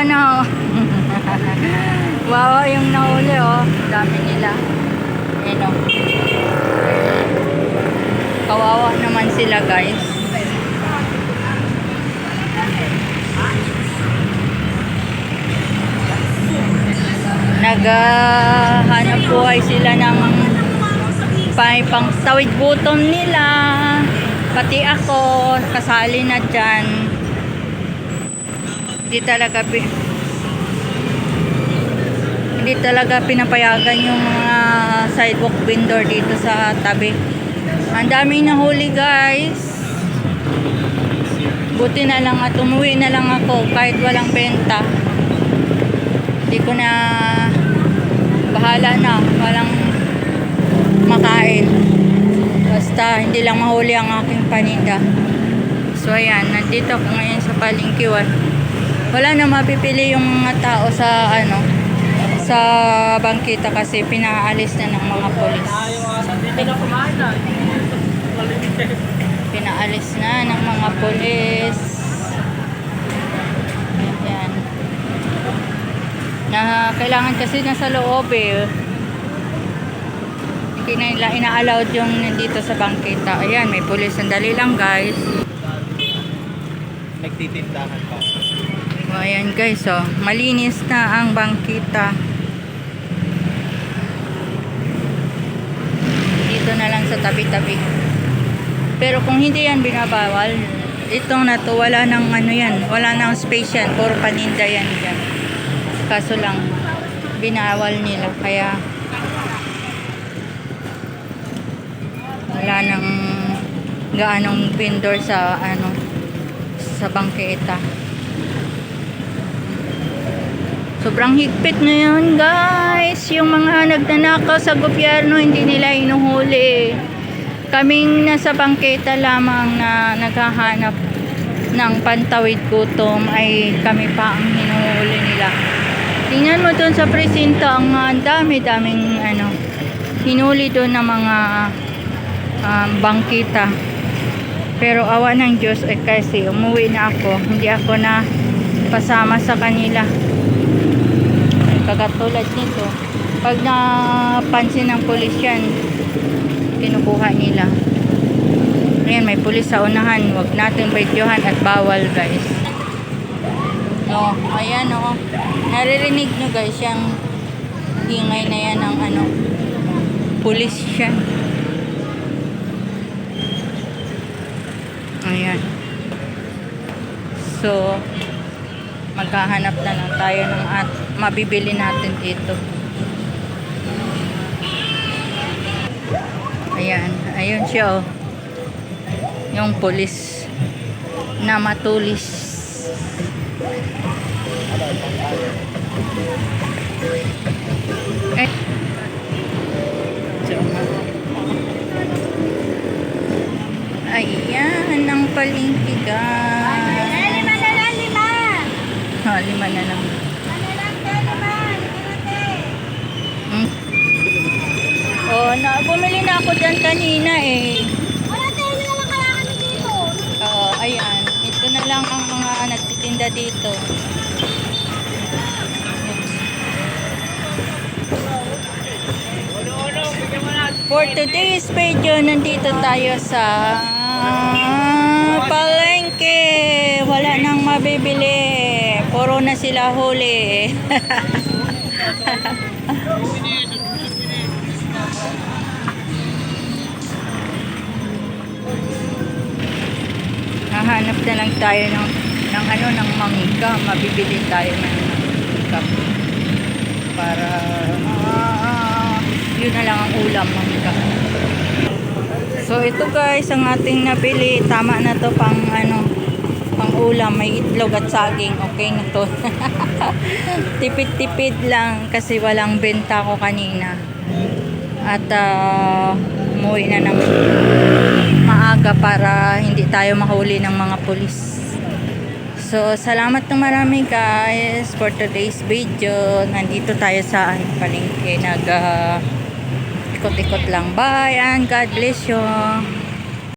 Oh. Wawa yung nahuli oh. Dami nila. Ayan oh. Kawawa naman sila guys. Naghahanap buhay sila ng pang pangtawid gutom nila. Pati ako, kasali na dyan. Hindi talaga hindi talaga pinapayagan yung mga sidewalk vendor dito sa tabi. Ang daming nahuli guys. Buti na lang at umuwi na lang ako kahit walang benta. Hindi ko na bahala na. Walang makain. Basta hindi lang mahuli ang aking paninda. So ayan, nandito ako ngayon sa palengke. Wal- Wala na mapipili yung mga tao sa ano sa bangkita kasi pinaalis na ng mga polis. Pinaalis na ng mga polis. Yan. Na kailangan kasi nasa loob eh. Hindi na ina-allowed yung nandito sa bangkita. Ayan, may polis. Sandali lang guys. Nagtitindahan pa. O, ayan guys, oh. Malinis na ang bangkita. Dito na lang sa tabi-tabi. Pero kung hindi yan binabawal, itong na to, wala nang ano yan, wala nang space yan, puro paninda yan dyan. Kaso lang, binawal nila, kaya wala nang gaanong vendor sa ano sa bangketa. Sobrang higpit na yun, guys. Yung mga nagnanakaw sa gobyerno, hindi nila inuhuli. Kaming nasa bangketa lamang na naghahanap ng pantawid gutom ay kami pa ang hinuhuli nila. Tingnan mo doon sa presinto, ang ah, dami-daming ano, hinuli doon ng mga um, bangkita. Pero awa ng Diyos eh kasi umuwi na ako. Hindi ako na pasama sa kanila. Kagatulad nito. Pag napansin ng pulis yan, kinukuha nila. Ayan, may pulis sa unahan. Huwag natin videohan at bawal guys. No, ayan o. Naririnig nyo guys yung hingay na yan ng ano, pulis siya. Ayan. So, maghahanap na lang tayo ng at mabibili natin dito. Ayan. Ayun siya oh. Yung pulis na matulis. Eh. So, Ayan, ang palengke guys. Lima na lang, lima. Oh, lima na lang. Lang to, lima. Lima Hmm. Oh, na, bumili na ako dyan kanina eh. Wala tayo na lang kaya kami dito. Oo, ayan. Ito na lang ang mga nagtitinda dito. For today's video, nandito tayo sa palengke. Wala nang mabibili. Puro na sila huli. Hahanap na lang tayo ng, ng ano, ng mangga. Mabibili tayo ng mangga. Para, ah, yun na lang ang ulam, mangga. So, ito guys, ang ating nabili. Tama na to pang, ano, pang ulam. May itlog at saging. Okay na to. Tipid-tipid lang kasi walang benta ko kanina. At, ah, umuwi na ng maaga para hindi tayo mahuli ng mga pulis. So, salamat ng marami guys for today's video. Nandito tayo sa ano, palengke. Nag, ah, ikot-ikot lang. Bye and God bless you.